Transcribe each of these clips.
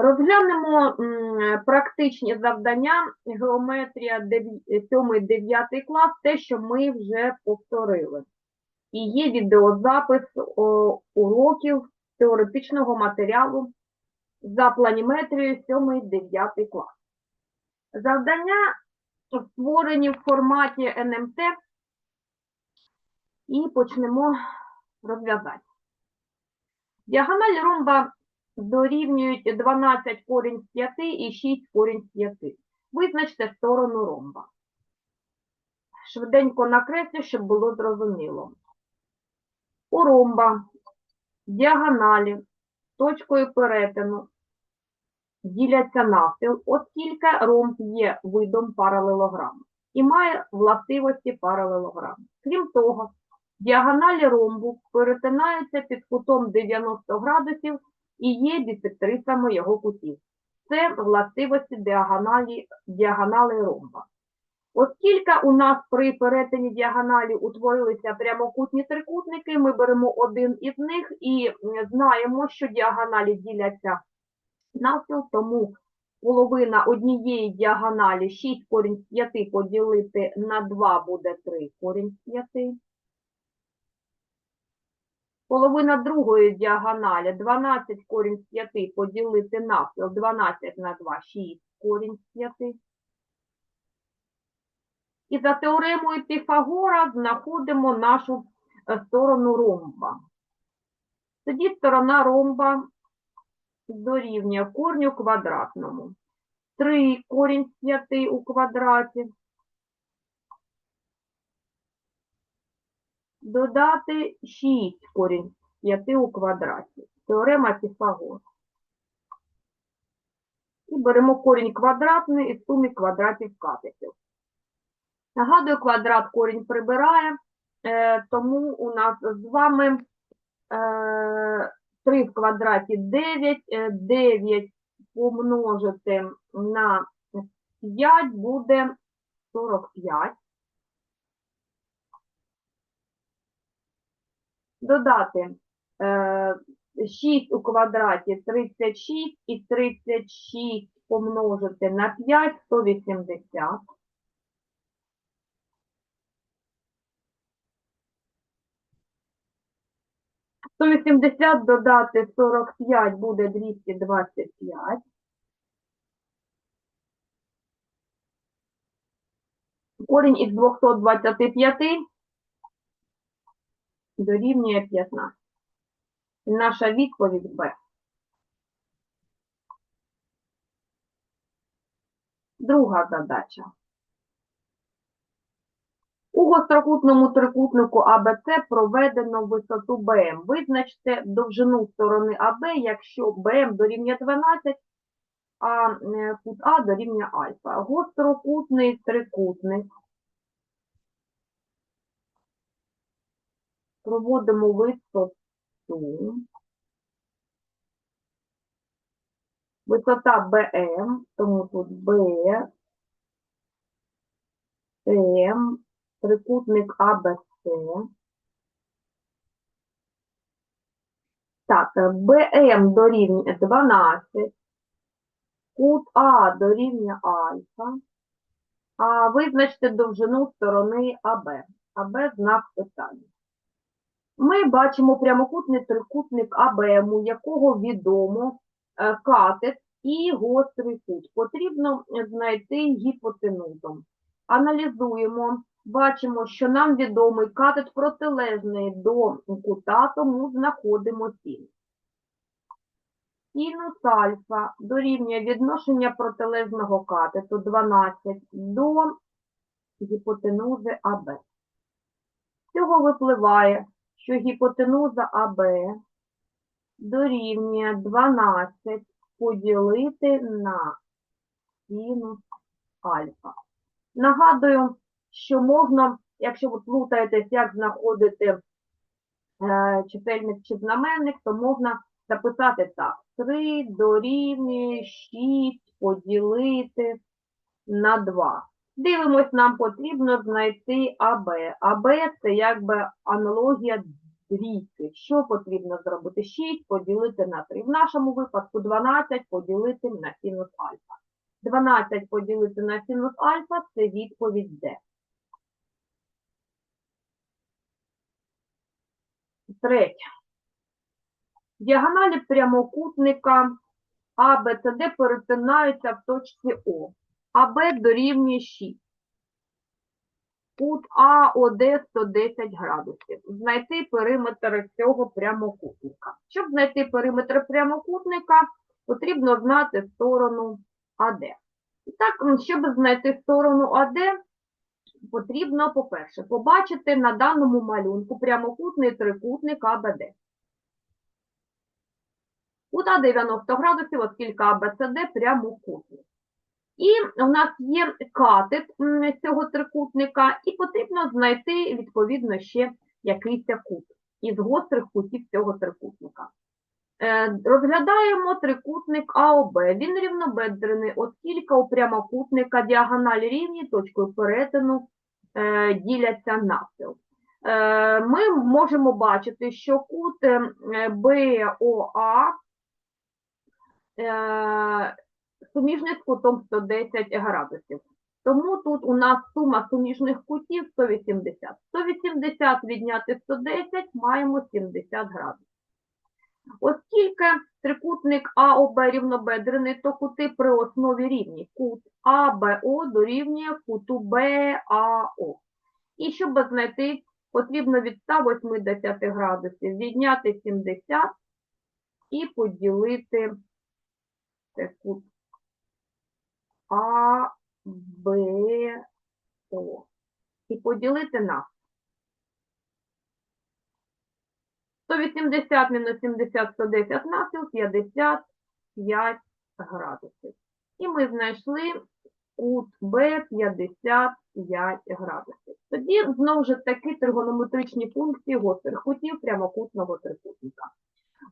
Розглянемо практичні завдання геометрія 7-9 клас, те, що ми вже повторили. І є відеозапис уроків теоретичного матеріалу за планіметрією 7-9 клас. Завдання створені в форматі НМТ і почнемо розв'язати. Діагональ ромба дорівнюють 12 корінь з 5 і 6 корінь з 5. Визначте сторону ромба. Швиденько накреслю, щоб було зрозуміло. У ромба діагоналі точкою перетину діляться навпіл, оскільки ромб є видом паралелограму і має властивості паралелограму. Крім того, діагоналі ромбу перетинаються під кутом 90 градусів і є бісектрисами його кутів. Це властивості діагоналі, діагонали ромба. Оскільки у нас при перетині діагоналі утворилися прямокутні трикутники, ми беремо один із них і знаємо, що діагоналі діляться навпіл, тому половина однієї діагоналі 6 корінь з 5 поділити на 2 буде 3 корінь з 5. Половина другої діагоналі 12 корінь з 5 поділити навпіл 12 на 2 6 корінь з 5. І за теоремою Піфагора знаходимо нашу е, сторону ромба. Тоді сторона ромба дорівнює корню квадратному. 3 корінь з 5 у квадраті. Додати 6 корінь 5 у квадраті. Теорема Піфагора. І беремо корінь квадратний із суми квадратів катетів. Нагадую, квадрат корінь прибирає, е, тому у нас з вами е, 3 в квадраті 9, е, 9 помножити на 5 буде 45. Додати е, 6 у квадраті 36 і 36 помножити на 5 – 180. 180 додати 45 буде 225. Корінь із 225 дорівнює 15. І наша відповідь Б. Друга задача. У гострокутному трикутнику АБЦ проведено висоту БМ. Визначте довжину сторони АБ, якщо БМ дорівнює 12, а е, кут А дорівнює альфа. Гострокутний трикутник. Проводимо висоту. Висота БМ, тому тут Б, М, трикутник АБЦ. Так, БМ дорівнює 12, кут А дорівнює альфа, а визначте довжину сторони АБ. АБ знак питання. Ми бачимо прямокутний трикутник АБМ, у якого відомо е, катет і гострий кут. Потрібно знайти гіпотенузу. Аналізуємо, бачимо, що нам відомий катет протилежний до кута, тому знаходимо синус. Синус альфа дорівнює відношення протилежного катету 12 до гіпотенузи АБ. З цього випливає, що гіпотенуза АБ дорівнює 12 поділити на синус альфа. Нагадую, що можна, якщо ви плутаєтесь, як знаходити е, чисельник чи знаменник, то можна записати так. 3 дорівнює 6 поділити на 2. Дивимось, нам потрібно знайти АБ. АБ – це якби аналогія двійки. Що потрібно зробити? 6 поділити на 3. В нашому випадку 12 поділити на синус альфа. 12 поділити на синус альфа – це відповідь Д. Третє. Діагоналі прямокутника АБЦД перетинаються в точці О. АБ дорівнює 6. Кут АОД 110 градусів. Знайти периметр цього прямокутника. Щоб знайти периметр прямокутника, потрібно знати сторону АД. І так, щоб знайти сторону АД, потрібно, по-перше, побачити на даному малюнку прямокутний трикутник АБД. Кута 90 градусів, оскільки АБЦД прямокутник. І у нас є катет цього трикутника, і потрібно знайти, відповідно, ще якийсь кут із гострих кутів цього трикутника. Е, Розглядаємо трикутник АОБ. Він рівнобедрений, оскільки у прямокутника діагоналі рівні точкою перетину е, діляться навпіл. Е, Ми можемо бачити, що кут е, БОА суміжний з кутом 110 градусів. Тому тут у нас сума суміжних кутів 180. 180 відняти 110 маємо 70 градусів. Оскільки трикутник АОБ рівнобедрений, то кути при основі рівні. Кут АБО дорівнює куту БАО. І щоб знайти, потрібно від 180 градусів відняти 70 і поділити це кут АБО. І поділити на 180 мінус 70, 110 навпіл, 55 градусів. І ми знайшли кут Б 55 градусів. Тоді, знову ж таки, тригонометричні функції гострих кутів прямокутного трикутника.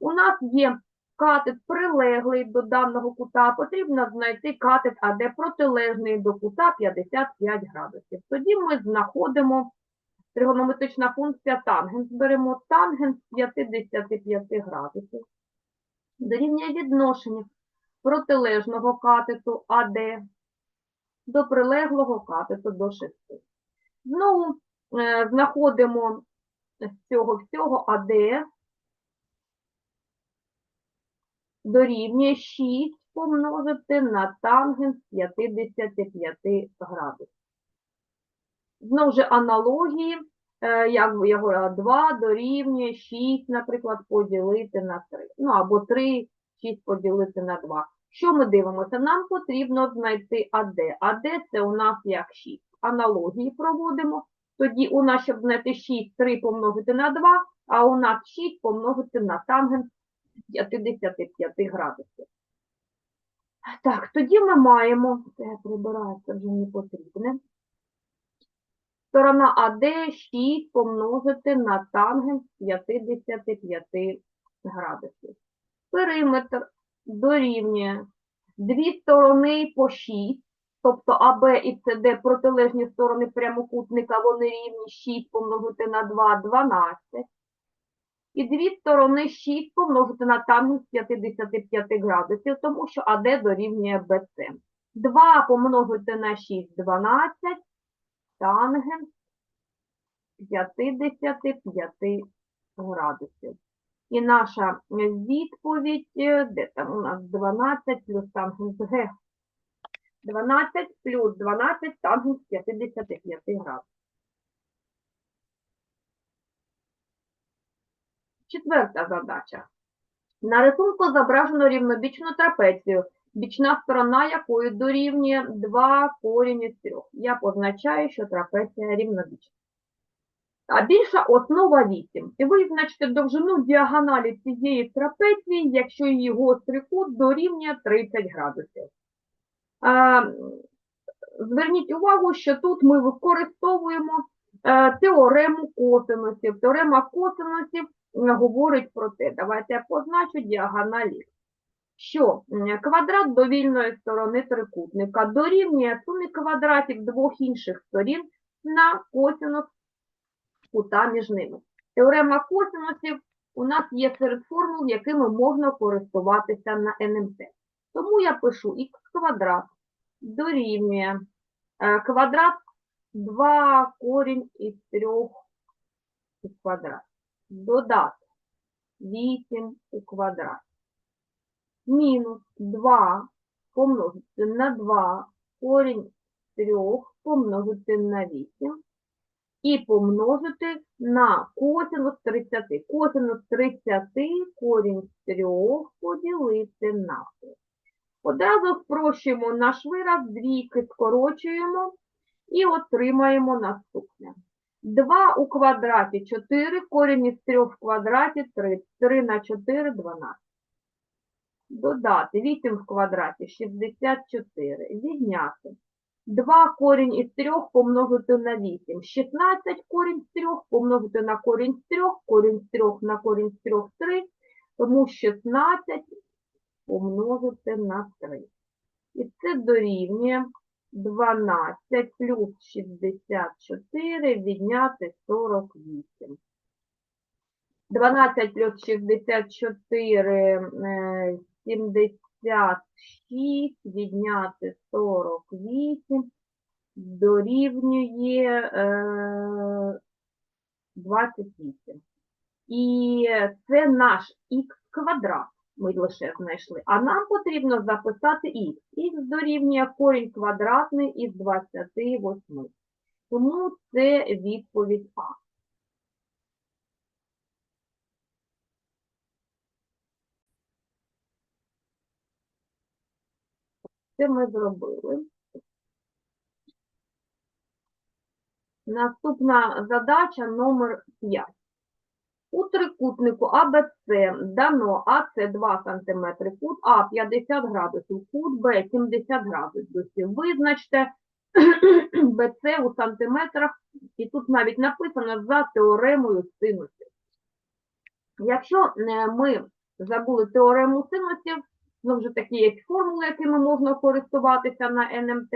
У нас є катет прилеглий до даного кута, потрібно знайти катет АД протилежний до кута 55 градусів. Тоді ми знаходимо тригонометрична функція тангенс. Беремо тангенс 55 градусів. Дорівнює відношення протилежного катету АД до прилеглого катету до 6. Знову е, знаходимо з цього всього АД дорівнює 6 помножити на тангенс 55 градусів. Знову ж аналогії, е, як я говорила, 2 дорівнює 6, наприклад, поділити на 3. Ну, або 3, 6 поділити на 2. Що ми дивимося? Нам потрібно знайти АД. АД це у нас як 6. Аналогії проводимо. Тоді у нас, щоб знайти 6, 3 помножити на 2, а у нас 6 помножити на тангенс 55 градусів. Так, тоді ми маємо, це прибирається вже не потрібне. Сторона АД 6 помножити на тангенс 55 градусів. Периметр дорівнює дві сторони по 6, тобто АБ і СД протилежні сторони прямокутника, вони рівні 6 помножити на 2 – 12. І дві сторони 6 помножити на тангенс 55 градусів, тому що АД дорівнює БЦ. 2 помножити на 6 – 12, тангенс 55 градусів. І наша відповідь, е, де там у нас 12 плюс тангенс Г. 12 плюс 12 тангенс 55 градусів. Четверта задача. На рисунку зображено рівнобічну трапецію, бічна сторона якої дорівнює 2 корінь із 3. Я позначаю, що трапеція рівнобічна. А більша основа 8. І визначте довжину діагоналі цієї трапеції, якщо її гострий дорівнює 30 градусів. Зверніть увагу, що тут ми використовуємо е, теорему косинусів. Теорема косинусів говорить про те, давайте я позначу діагоналі, що квадрат довільної сторони трикутника дорівнює сумі квадратів двох інших сторін на косинус кута між ними. Теорема косинусів у нас є серед формул, якими можна користуватися на НМТ. Тому я пишу х квадрат дорівнює е, квадрат 2 корінь із 3 у квадрат. Додати 8 у квадрат. Мінус 2 помножити на 2 корінь з 3 помножити на 8 і помножити на косинус 30. Косинус 30 корінь з 3 поділити на 3. Одразу спрощуємо наш вираз, двійки скорочуємо і отримаємо наступне. 2 у квадраті 4, корінь із 3 в квадраті 3. 3 на 4 – 12. Додати 8 в квадраті 64. Відняти. 2 корінь із 3 помножити на 8. 16 корінь з 3 помножити на корінь з 3. Корінь з 3 на корінь з 3 – 3. Тому 16 помножити на 3. І це дорівнює 12 плюс 64 відняти 48. 12 плюс 64 е, 76 відняти 48 дорівнює е, 28. І це наш х квадрат ми лише знайшли. А нам потрібно записати х. х дорівнює корінь квадратний із 28. Тому це відповідь А. Це ми зробили. Наступна задача номер 5. У трикутнику АБЦ дано АЦ 2 см, кут А 50 градусів, кут Б 70 градусів. Визначте БЦ у сантиметрах, і тут навіть написано за теоремою синусів. Якщо е, ми забули теорему синусів, ну вже такі є формули, якими можна користуватися на НМТ,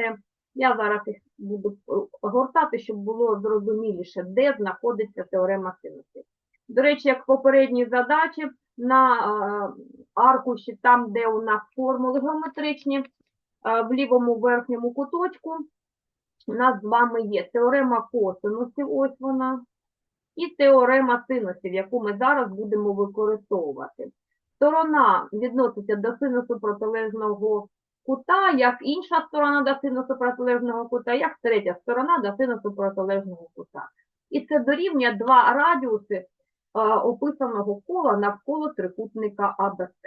я зараз їх буду гортати, щоб було зрозуміліше, де знаходиться теорема синусів. До речі, як в попередній задачі, на е, аркуші, там, де у нас формули геометричні, е, в лівому верхньому куточку, у нас з вами є теорема косинусів, ось вона, і теорема синусів, яку ми зараз будемо використовувати. Сторона відноситься до синусу протилежного кута, як інша сторона до синусу протилежного кута, як третя сторона до синусу протилежного кута. І це дорівнює два радіуси описаного кола навколо трикутника АБЦ.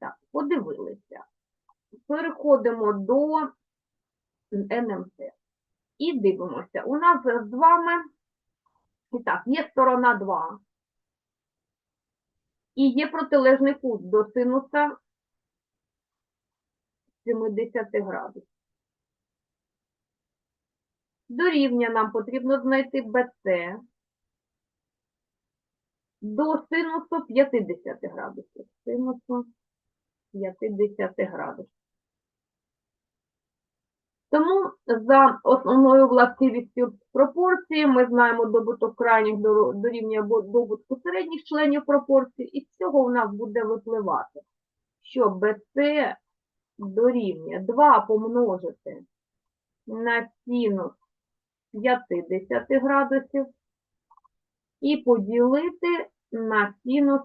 Так, подивилися. Переходимо до НМТ. І дивимося. У нас з вами, і так, є сторона 2. І є протилежний кут до синуса 70 градусів. До рівня нам потрібно знайти BC до синусу 50 градусів. Синусу 50 градусів. Тому за основною властивістю пропорції ми знаємо добуток крайніх до до рівня добутку середніх членів пропорції, і з цього в нас буде випливати, що BC дорівнює 2 помножити на синус 50 градусів і поділити на синус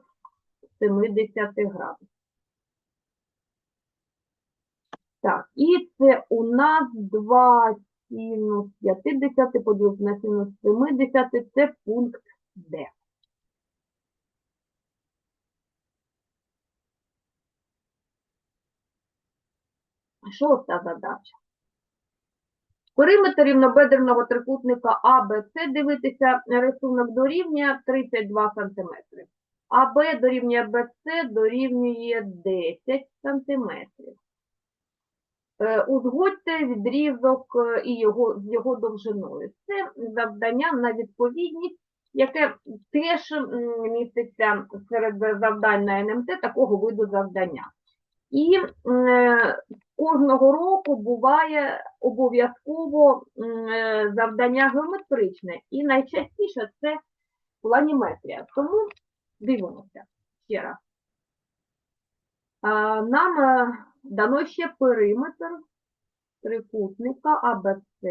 70 градусів. Так, і це у нас 2 синус 50 поділити на синус 70, це пункт Д. Шоста задача. Периметр рівнобедреного трикутника АБЦ дивитися рисунок дорівнює 32 см. АБ дорівнює БЦ дорівнює 10 см. Е, Узгодьте відрізок е, і його, з його довжиною. Це завдання на відповідність, яке теж міститься серед завдань на НМТ такого виду завдання. І е, кожного року буває обов'язково е, завдання геометричне, і найчастіше це планіметрія. Тому дивимося ще раз. Нам е, дано ще периметр трикутника АБЦ,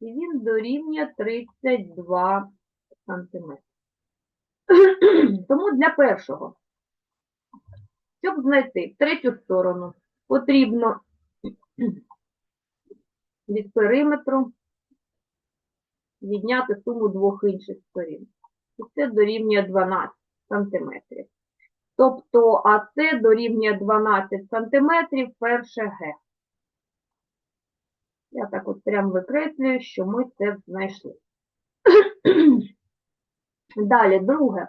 і він дорівнює 32 см. Тому для першого, щоб знайти третю сторону, потрібно від периметру відняти суму двох інших сторін. І це дорівнює 12 см. Тобто АС дорівнює 12 см перше Г. Я так от прям викреслюю, що ми це знайшли. Далі, друге.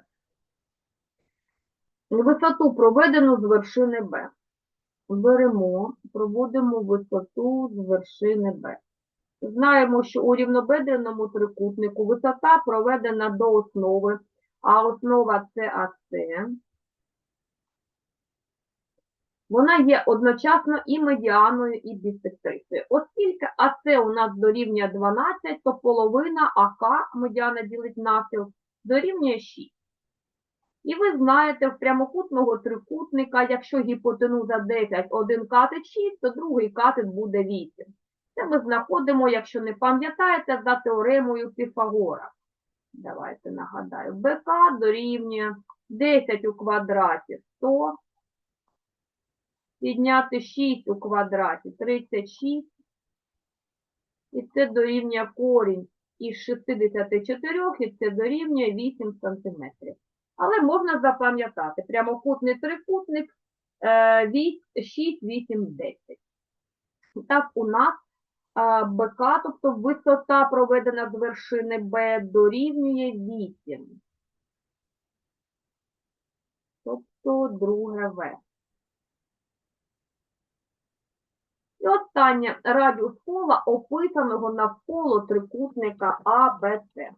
Висоту проведену з вершини Б. Беремо, проводимо висоту з вершини Б. Знаємо, що у рівнобедреному трикутнику висота проведена до основи, а основа це АС. Вона є одночасно і медіаною, і бісектрисою. Оскільки АС у нас дорівнює 12, то половина АК, медіана ділить навпіл, дорівнює 6. І ви знаєте, в прямокутного трикутника, якщо гіпотенуза 10, один катет 6, то другий катет буде 8. Це ми знаходимо, якщо не пам'ятаєте, за теоремою Піфагора. Давайте нагадаю. БК дорівнює 10 у квадраті 100. Підняти 6 у квадраті 36. І це дорівнює корінь із 64, і це дорівнює 8 см. Але можна запам'ятати, прямокутний трикутник 6, 8, 10. Так, у нас БК, тобто висота проведена з вершини Б, дорівнює 8. Тобто друге В. І останнє радіус кола, описаного навколо трикутника АБЦ.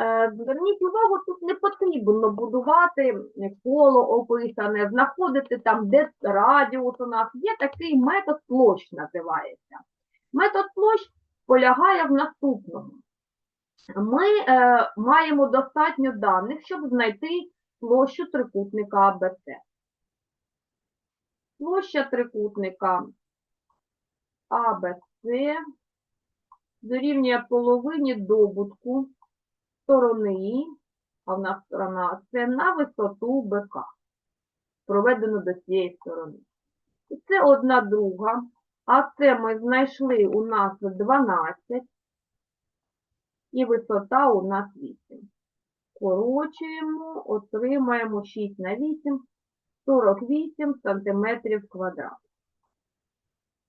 Е, Зверніть увагу, тут не потрібно будувати коло описане, знаходити там, де радіус у нас. Є такий метод площ називається. Метод площ полягає в наступному. Ми е, маємо достатньо даних, щоб знайти площу трикутника АБЦ. Площа трикутника АБЦ дорівнює половині добутку сторони, а в нас сторона це на висоту БК, проведено до цієї сторони. І це одна друга, а це ми знайшли у нас 12, і висота у нас 8. Скорочуємо, отримаємо 6 на 8, 48 см квадрат.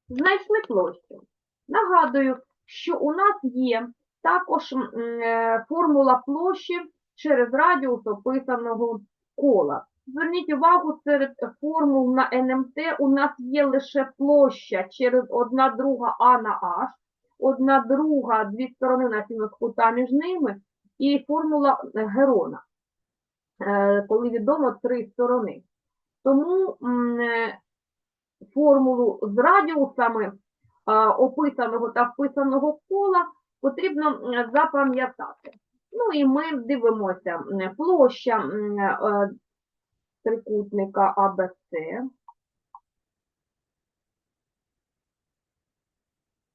Знайшли площу. Нагадую, що у нас є також е, формула площі через радіус описаного кола. Зверніть увагу, серед формул на НМТ у нас є лише площа через одна друга А на H, одна друга, дві сторони на кута між ними, і формула Герона, е, коли відомо три сторони. Тому е, формулу з радіусами описаного та вписаного кола потрібно запам'ятати. Ну і ми дивимося площа е, трикутника АБЦ.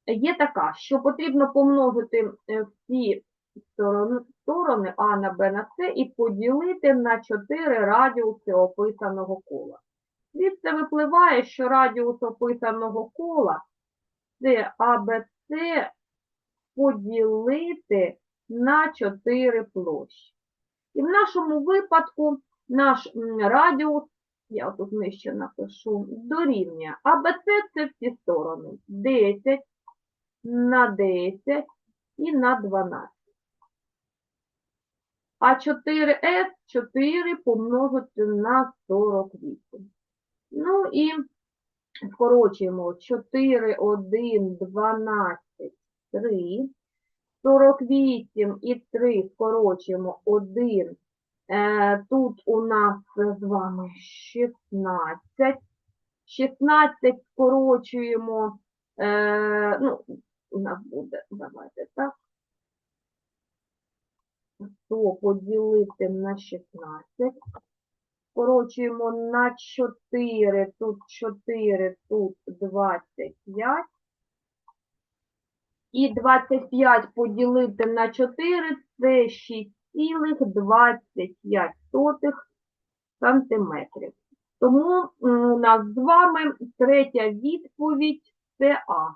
Є така, що потрібно помножити е, всі сторони А на Б на С і поділити на 4 радіуси описаного кола. Звідси випливає, що радіус описаного кола це АБЦ поділити на 4 площі. І в нашому випадку наш радіус, я тут нижче напишу, дорівнює АБЦ це всі сторони 10 на 10 і на 12. А 4С 4 помножити на 48. Ну і скорочуємо 4, 1, 12, 3. 48 і 3 скорочуємо 1. Е, тут у нас з вами 16. 16 скорочуємо, е, ну, у нас буде, давайте так. 100 поділити на 16. Скорочуємо на 4, тут 4, тут 25. І 25 поділити на 4 – це 6,25 сантиметрів. Тому у нас з вами третя відповідь – це А.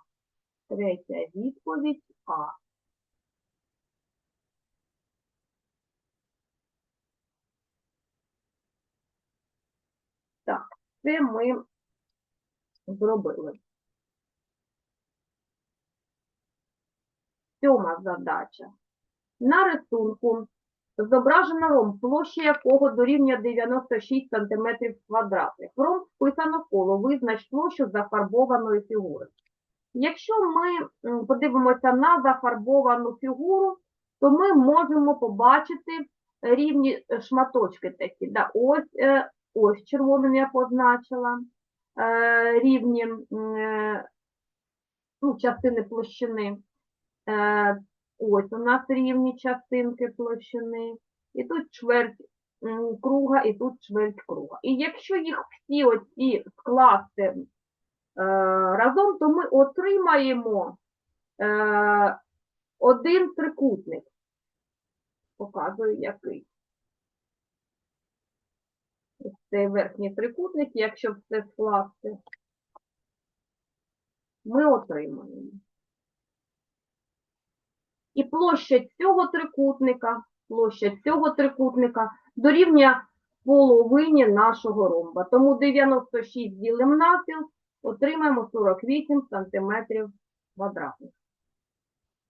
Третя відповідь – А. Так, це ми зробили. Сьома задача. На рисунку зображено ромб, площа якого дорівнює 96 см квадратних. В ромб вписано коло, визнач площу зафарбованої фігури. Якщо ми подивимося на зафарбовану фігуру, то ми можемо побачити рівні е, шматочки такі. Да, ось, е, ось червоним я позначила е, рівні ну, частини площини. Е, Ось у нас рівні частинки площини, і тут чверть круга, і тут чверть круга. І якщо їх всі оці скласти е, разом, то ми отримаємо е, один трикутник. Показую який. Ось цей верхній трикутник, якщо все скласти, ми отримаємо. І площа цього трикутника, площа цього трикутника дорівнює половині нашого ромба. Тому 96 ділимо навпіл, отримаємо 48 сантиметрів квадратних.